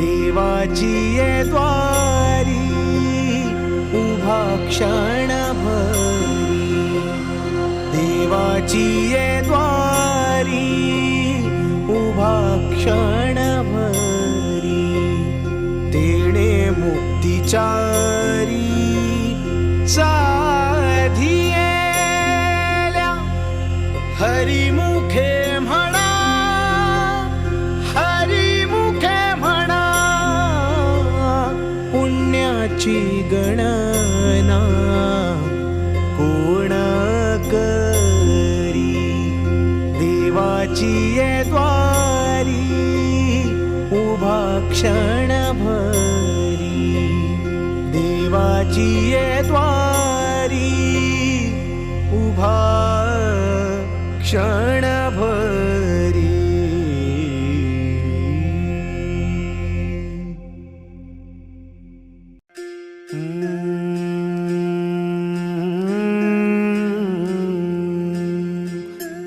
देवाची ये द्वारी उभा क्षण देवाची ये द्वारी उभा क्षणभरी तेणे मुक्तिचारी पुण्याची गणना कोण करी देवाची द्वारी उभा क्षण भरी. देवाची द्वारी उभा क्षण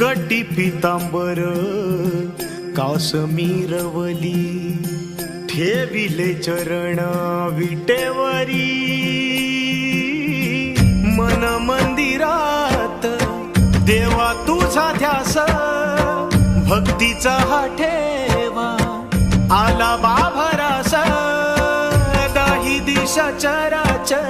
कटी पितांबर कासमीरवली ठेविले चरण विटेवरी. मन मंदिरात देवा तुझा ध्यास भक्तीचा हा ठेवा आला बाभरास. दाही दिशा चराचर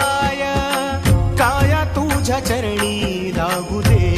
तुझ्या